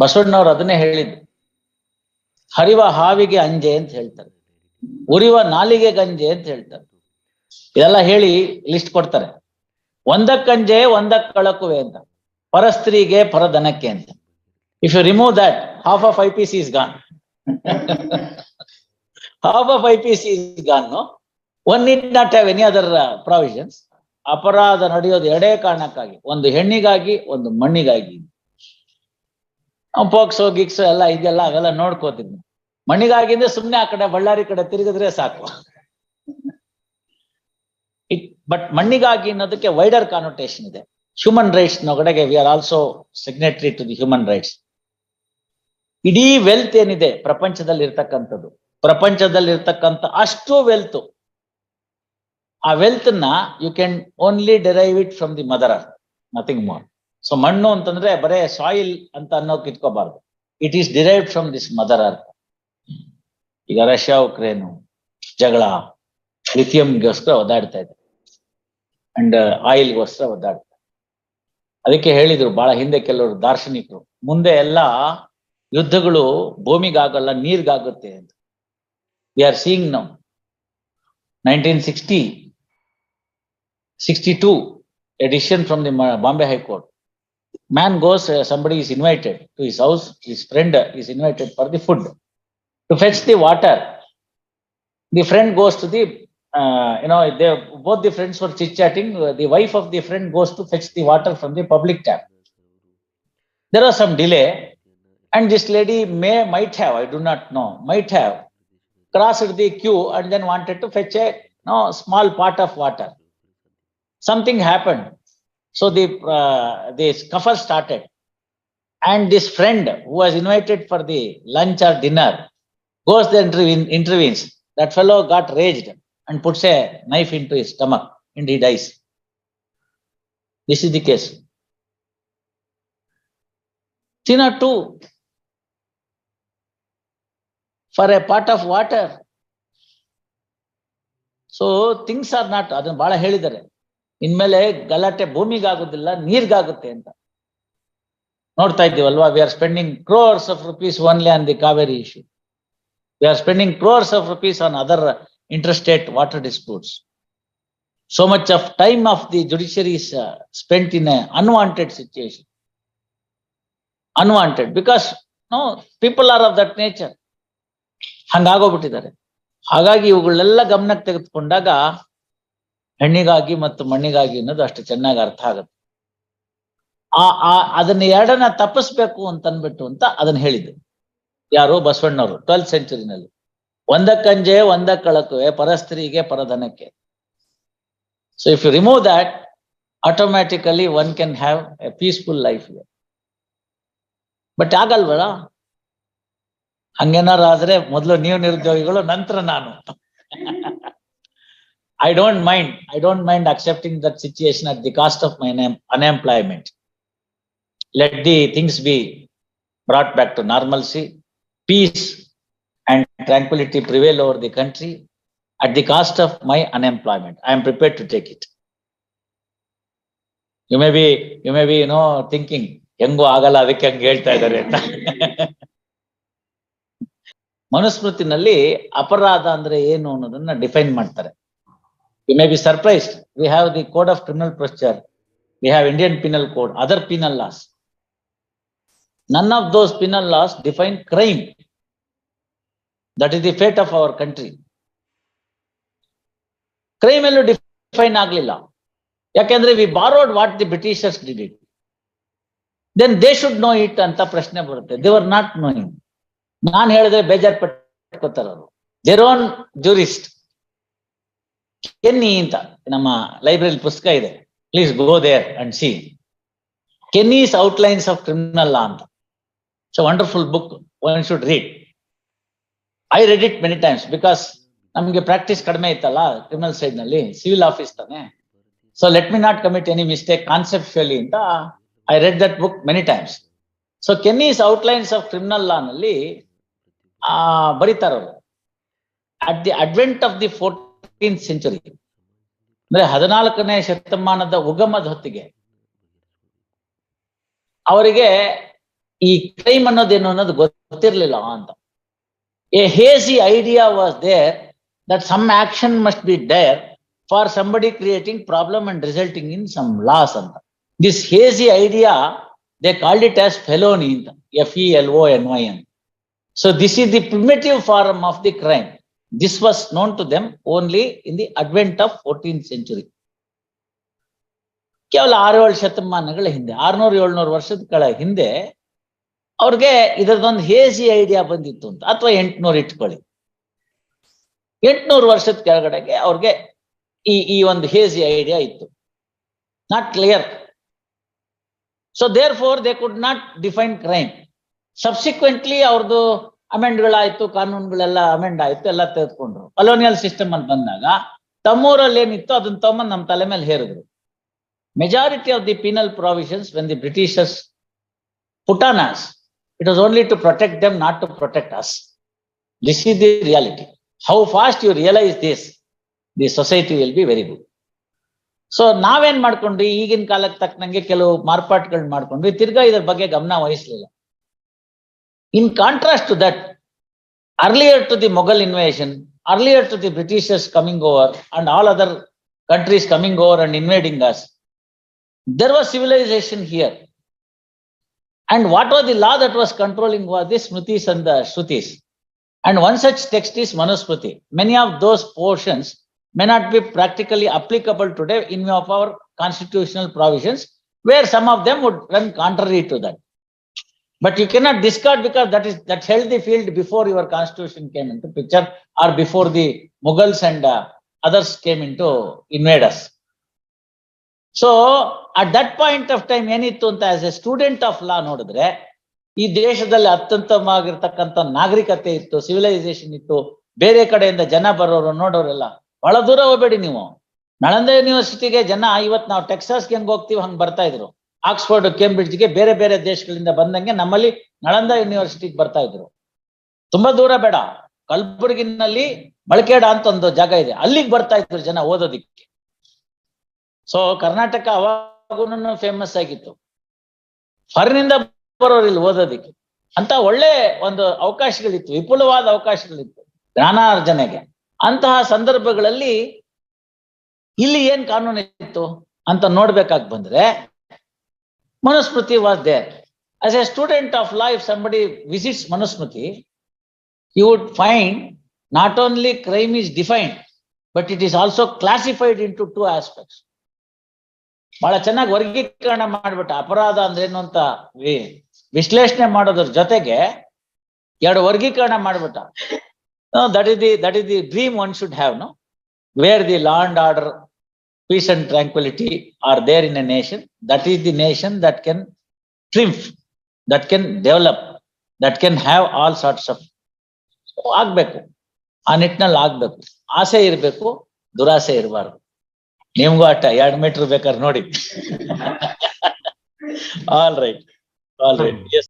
ಬಸವಣ್ಣವ್ರು ಅದನ್ನೇ ಹೇಳಿದ್ರು ಹರಿವ ಹಾವಿಗೆ ಅಂಜೆ ಅಂತ ಹೇಳ್ತಾರೆ. ಉರಿವ ನಾಲಿಗೆ ಗಂಜೆ ಅಂತ ಹೇಳ್ತಾರೆ. ಇದೆಲ್ಲ ಹೇಳಿ ಲಿಸ್ಟ್ ಕೊಡ್ತಾರೆ. ಒಂದಕ್ಕಂಜೆ ಒಂದಕ್ ಕಳಕುವೆ ಅಂತ. ಪರಸ್ತ್ರೀಗೆ ಪರದನಕ್ಕೆ ಅಂತ. If you remove that half of I P C is gone half of I P C is gone one in not have any other provisions ಅಪರಾಧ ನಡೆಯೋದು ಎರಡೇ ಕಾರಣಕ್ಕಾಗಿ. ಒಂದು ಹೆಣ್ಣಿಗಾಗಿ, ಒಂದು ಮಣ್ಣಿಗಾಗಿ. ಪೋಕ್ಸೋ ಗಿಕ್ಸೋ ಎಲ್ಲ ಇದೆಲ್ಲ ಅವೆಲ್ಲ ನೋಡ್ಕೋತೀನಿ ಮಣ್ಣಿಗಾಗಿಂದ್ರೆ ಸುಮ್ನೆ ಆ ಕಡೆ ಬಳ್ಳಾರಿ ಕಡೆ ತಿರುಗಿದ್ರೆ ಸಾಕು. ಇಟ್ ಬಟ್ ಮಣ್ಣಿಗಾಗಿ ಅನ್ನೋದಕ್ಕೆ ವೈಡರ್ ಕಾನೋಟೇಷನ್ ಇದೆ. Human rights ನೊಗಡೆಗೆ we are also signatory to the human rights ಇಡೀ ವೆಲ್ತ್ ಏನಿದೆ ಪ್ರಪಂಚದಲ್ಲಿ ಇರ್ತಕ್ಕಂಥದ್ದು. ಪ್ರಪಂಚದಲ್ಲಿ ಇರ್ತಕ್ಕಂಥ ಅಷ್ಟು ವೆಲ್ತ್ ಆ ವೆಲ್ತ್ನ you can only derive it from the mother earth nothing more so ಮಣ್ಣು ಅಂತಂದ್ರೆ ಬರೇ ಸಾಯಿಲ್ ಅಂತ ಅನ್ನೋಕೆ ಇಟ್ಕೋಬಾರ್ದು. It is derive from this mother earth ಈಗ ರಷ್ಯಾ, ಉಕ್ರೇನು, ಜಗಳ ಲಿಥಿಯಂಗೋಸ್ಕರ ಒದ್ದಾಡ್ತಾ ಇದೆ. ಅಂಡ್ ಆಯಿಲ್ಗೋಸ್ಕರ ಒದ್ದಾಡ್ತಾ ಅದಕ್ಕೆ ಹೇಳಿದ್ರು ಬಹಳ ಹಿಂದೆ ಕೆಲವರು ದಾರ್ಶನಿಕರು, ಮುಂದೆ ಎಲ್ಲ ಯುದ್ಧಗಳು ಭೂಮಿಗಾಗಲ್ಲ, ನೀರ್ಗಾಗುತ್ತೆ ಅಂತ. We are seeing now nineteen sixty sixty two edition from the Bombay high court man goes uh, somebody is invited to his house his friend is invited for the food to fetch the water. The friend goes to the uh, you know they both the friends were chit chatting the wife of the friend goes to fetch the water from the public tap. There was some delay and this lady may might have i do not know might have crossed the queue and then wanted to fetch a no small pot of water. Something happened so the uh, the scuffle started and this friend who was invited for the lunch or dinner goes there intervene, intervenes that fellow got raged and puts a knife into his stomach and he dies this is the case Tina too for a pot of water so things are not ಅದನ್ನ ಬಹಳ ಹೇಳಿದ್ದಾರೆ ಇನ್ಮೇಲೆ ಗಲಾಟೆ ಭೂಮಿಗಾಗುದಿಲ್ಲ ನೀರ್ಗಾಗುತ್ತೆ ಅಂತ. ನೋಡ್ತಾ ಇದ್ದೀವಲ್ವಾ we are spending crores of rupees only on the Kaveri issue we are spending crores of rupees on other interstate water disputes so much of time of the judiciary is uh, spent in a unwanted situation. Unwanted because no people are of that nature. ಹಂಗಾಗೋಗ್ಬಿಟ್ಟಿದ್ದಾರೆ. ಹಾಗಾಗಿ ಇವುಗಳೆಲ್ಲ ಗಮನಕ್ಕೆ ತೆಗೆದುಕೊಂಡಾಗ ಹೆಣ್ಣಿಗಾಗಿ ಮತ್ತು ಮಣ್ಣಿಗಾಗಿ ಅನ್ನೋದು ಅಷ್ಟು ಚೆನ್ನಾಗಿ ಅರ್ಥ ಆಗುತ್ತೆ. ಆ ಆ, ಅದನ್ನ ಎರಡನ್ನ ತಪ್ಪಿಸ್ಬೇಕು ಅಂತ ಅನ್ಬಿಟ್ಟು ಅಂತ ಅದನ್ನ ಹೇಳಿದ್ರು ಯಾರು? ಬಸವಣ್ಣವರು. ಟ್ವೆಲ್ತ್ ಸೆಂಚುರಿನಲ್ಲಿ ಒಂದಕ್ಕಂಜೆ, ಒಂದಕ್ಕಳಕುವೆ, ಪರಸ್ತ್ರೀಗೆ, ಪರಧನಕ್ಕೆ. So if you remove that automatically one can have a peaceful life but ಆಗಲ್ವಲ್ಲ? ಹಂಗೇನಾರು ಆದ್ರೆ ಮೊದಲು ನೀವು ನಿರುದ್ಯೋಗಿಗಳು, ನಂತರ ನಾನು. I don't mind I don't mind accepting that situation at the cost of my unemployment let the things be brought back to normalcy peace and tranquility prevail over the country at the cost of my unemployment I am prepared to take it you may be you may be you know thinking ಹೆಂಗೂ ಆಗಲ್ಲ ಅದಕ್ಕೆ ಹಂಗೆ ಹೇಳ್ತಾ ಇದ್ದಾರೆ ಅಂತ. ಮನುಸ್ಮೃತಿನಲ್ಲಿ ಅಪರಾಧ ಅಂದ್ರೆ ಏನು ಅನ್ನೋದನ್ನ ಡಿಫೈನ್ ಮಾಡ್ತಾರೆ. you may be surprise we have the code of criminal procedure we have Indian penal code other penal laws none of those penal laws define crime that is the fate of our country crime ಎಲ್ಲೂ define ಆಗ್ಲಿಲ್ಲ ಯಾಕೆಂದ್ರೆ we borrowed what the britishers did it then they should know it ಅಂತ ಪ್ರಶ್ನೆ ಬರುತ್ತೆ they are not knowing ನಾನ್ ಹೇಳಿದ್ರೆ ಬೇಜಾರ್ ಪಟ್ಕೋತಾರ ಅವರು their own jurist Kenny ಅಂತ ನಮ್ಮ ಲೈಬ್ರರಿ ಪುಸ್ತಕ ಇದೆ. Please go there and see Kenny's outlines of criminal law ಅಂತ. So wonderful book one should read I read it many times because ನಮಗೆ practice ಕಡಿಮೆ ಇತ್ತಲ್ಲ ಕ್ರಿಮಿನಲ್ ಸೈಡ್ನಲ್ಲಿ ಸಿವಿಲ್ ಆಫೀಸ್ ತಾನೆ. So let me not commit any mistake concept ಅಂತ I read that book many times so Kenny's outlines of criminal law ನಲ್ಲಿ ಬರೀತಾರ ಬರೀತಾರವರು. At the advent of the fourteen century ಅಂದ್ರೆ ಹದಿನಾಲ್ಕನೇ ಶತಮಾನದ ಉಗಮದ ಹೊತ್ತಿಗೆ. ಅವರಿಗೆ ಈ ಕ್ರೈಮ್ ಅನ್ನೋದೇನು ಅನ್ನೋದು ಗೊತ್ತಿರಲಿಲ್ಲ ಅಂತ. A hazy idea was there that some action must be dare for somebody creating problem and resulting in some loss ಅಂತ. This hazy idea they called it as felony ಅಂತ. F E L O N Y ಅಂತ so this is the primitive form of the crime this was known to them only in the advent of fourteen century ಕೇವಲ ಆರು ಏಳು ಶತಮಾನಗಳ ಹಿಂದೆ, ಆರ್ನೂರು ಏಳ್ನೂರು ವರ್ಷದ ಕೆಳ ಹಿಂದೆ ಅವ್ರಿಗೆ ಇದರದೊಂದು ಹೇಸಿ ಐಡಿಯಾ ಬಂದಿತ್ತು ಅಂತ, ಅಥವಾ ಎಂಟ್ನೂರು ಇಟ್ಕೊಳ್ಳಿ. ಎಂಟ್ನೂರು ವರ್ಷದ ಕೆಳಗಡೆಗೆ ಅವ್ರಿಗೆ ಈ ಈ ಒಂದು ಹೇಸಿ ಐಡಿಯಾ ಇತ್ತು. Not clear so therefore they could not define crime subsequently ಅವ್ರದ್ದು ಅಮೆಂಡ್ಗಳಾಯ್ತು ಕಾನೂನುಗಳೆಲ್ಲ ಅಮೆಂಡ್ ಆಯ್ತು, ಎಲ್ಲ ತೆಗೆದುಕೊಂಡ್ರು. ಕಲೋನಿಯಲ್ ಸಿಸ್ಟಮ್ ಅಂತ ಬಂದಾಗ ತಮ್ಮೂರಲ್ಲಿ ಏನಿತ್ತು ಅದನ್ನ ತಗೊಂಬಂದು ನಮ್ಮ ತಲೆ ಮೇಲೆ ಹೇರಿದ್ರು. Majority of the penal provisions when the Britishers put on us it was only to protect them not to protect us this is the reality how fast you realise this the society will be very good. So ನಾವೇನ್ ಮಾಡ್ಕೊಂಡ್ವಿ? ಈಗಿನ ಕಾಲಕ್ಕೆ ತಕ್ಕನಂಗೆ ಕೆಲವು ಮಾರ್ಪಾಟ್ಗಳನ್ನ ಮಾಡ್ಕೊಂಡ್ವಿ. ತಿರ್ಗಾ ಇದ್ರ ಬಗ್ಗೆ ಗಮನ ವಹಿಸ್ಲಿಲ್ಲ. In contrast to that, earlier to the Mughal invasion, earlier to the Britishers coming over and all other countries coming over and invading us, there was civilization here. And what was the law that was controlling was the Smritis and the Shrutis. And one such text is Manusmriti. Many of those portions may not be practically applicable today in view of our constitutional provisions, where some of them would run contrary to that. But you cannot discard because that is that held the field before your constitution came into picture or before the Mughals and uh, others came into invade us. So at that point of time ಏನಿತ್ತು ಅಂತ as a student of law ನೋಡಿದ್ರೆ ಈ ದೇಶದಲ್ಲಿ ಅತ್ಯುತ್ತಮವಾಗಿರ್ತಕ್ಕಂಥ ನಾಗರಿಕತೆ ಇತ್ತು civilisation ಇತ್ತು ಬೇರೆ ಕಡೆಯಿಂದ ಜನ ಬರೋರು ನೋಡೋರೆಲ್ಲ ಬಹಳ ದೂರ ಹೋಗ್ಬೇಡಿ ನೀವು ನಳಂದ ಯೂನಿವರ್ಸಿಟಿಗೆ ಜನ ಇವತ್ ನಾವು ಟೆಕ್ಸಾಸ್ಗೆ ಹೆಂಗ್ ಹೋಗ್ತೀವಿ ಹಂಗ್ ಬರ್ತಾ ಇದ್ರು ಆಕ್ಸ್ಫರ್ಡ್ ಕೇಂಬ್ರಿಡ್ಜ್ಗೆ ಬೇರೆ ಬೇರೆ ದೇಶಗಳಿಂದ ಬಂದಂಗೆ ನಮ್ಮಲ್ಲಿ ನಳಂದ ಯೂನಿವರ್ಸಿಟಿಗೆ ಬರ್ತಾ ಇದ್ರು. ತುಂಬಾ ದೂರ ಬೇಡ. ಕಲ್ಬುರ್ಗಿನಲ್ಲಿ ಮಳಕೇಡ ಅಂತ ಒಂದು ಜಾಗ ಇದೆ. ಅಲ್ಲಿಗೆ ಬರ್ತಾ ಇದ್ರು ಜನ ಓದೋದಿಕ್ಕೆ. ಸೊ ಕರ್ನಾಟಕ ಅವಾಗೂ ಫೇಮಸ್ ಆಗಿತ್ತು. ಹೊರನಿಂದ ಬರೋರು ಇಲ್ಲಿ ಓದೋದಿಕ್ಕೆ. ಅಂತ ಒಳ್ಳೆ ಒಂದು ಅವಕಾಶಗಳಿತ್ತು. ವಿಪುಲವಾದ ಅವಕಾಶಗಳಿತ್ತು ಜ್ಞಾನಾರ್ಜನೆಗೆ. ಅಂತಹ ಸಂದರ್ಭಗಳಲ್ಲಿ ಇಲ್ಲಿ ಏನ್ ಕಾನೂನು ಇತ್ತು ಅಂತ ನೋಡ್ಬೇಕಾಗಿ ಬಂದ್ರೆ Manusmriti was there as a student of life somebody visits Manusmriti you would find not only crime is defined but it is also classified into two aspects ಬಹಳ ಚೆನ್ನಾಗಿ ವರ್ಗೀಕರಣ ಮಾಡ್ಬಿಟ್ಟ ಅಪರಾಧ ಅಂದ್ರೇನು ಅಂತ ವಿಶ್ಲೇಷಣೆ ಮಾಡೋದ್ರ ಜೊತೆಗೆ ಎರಡು ವರ್ಗೀಕರಣ ಮಾಡ್ಬಿಟ್ಟ. That is the that is the dream one should have no where the law and order peace and tranquillity are there in a nation that is the nation that can triumph that can develop that can have all sorts of ಆಗ್ಬೇಕು ಆ ನಿಟ್ಟಿನಲ್ಲಿ ಆಗ್ಬೇಕು ಆಸೆ ಇರಬೇಕು ದುರಾಸೆ ಇರಬಾರ್ದು ನಿಮ್ಗೂ ಅಟ್ಟ ಎರಡ್ ಮೀಟರ್ ಬೇಕಾದ್ರೆ ನೋಡಿ all right all right yes